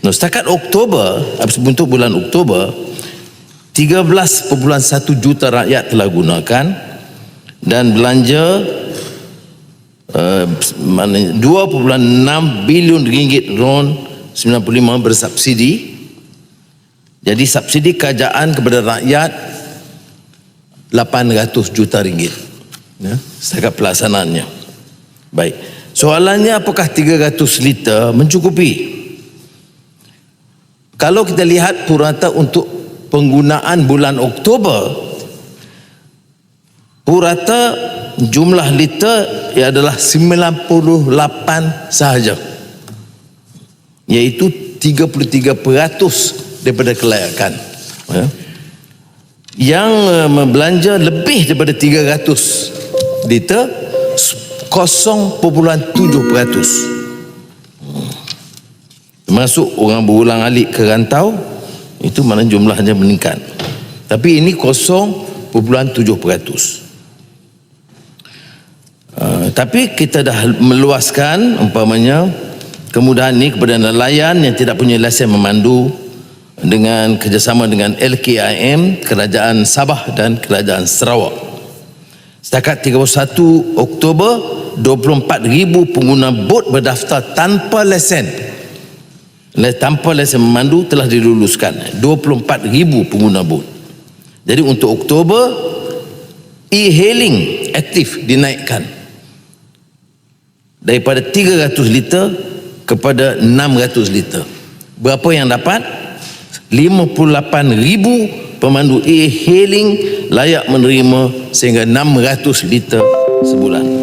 Nah, setakat Oktober, untuk bulan Oktober, 13.1 juta rakyat telah gunakan dan belanja uh, 2.6 bilion ringgit RON 95 bersubsidi. Jadi subsidi kerajaan kepada rakyat 800 juta ringgit. Ya, setakat pelaksanaannya. Baik. Soalannya apakah 300 liter mencukupi? Kalau kita lihat purata untuk penggunaan bulan Oktober purata jumlah liter ia adalah 98 sahaja. Iaitu 33% daripada kelayakan. Ya. yang uh, belanja lebih daripada 300 liter 0.7% termasuk orang berulang alik ke rantau itu mana jumlahnya meningkat. Tapi ini 0.7% uh, tapi kita dah meluaskan umpamanya kemudahan ini kepada nelayan yang tidak punya lesen memandu dengan kerjasama dengan LKIM Kerajaan Sabah dan Kerajaan Sarawak. Setakat 31 Oktober 24,000 pengguna bot berdaftar tanpa lesen tanpa lesen memandu telah diluluskan. 24 ribu pengguna bot. Jadi untuk Oktober e-hailing aktif dinaikkan. Daripada 300 liter kepada 600 liter. Berapa yang dapat? 58 ribu pemandu e-hailing layak menerima sehingga 600 liter sebulan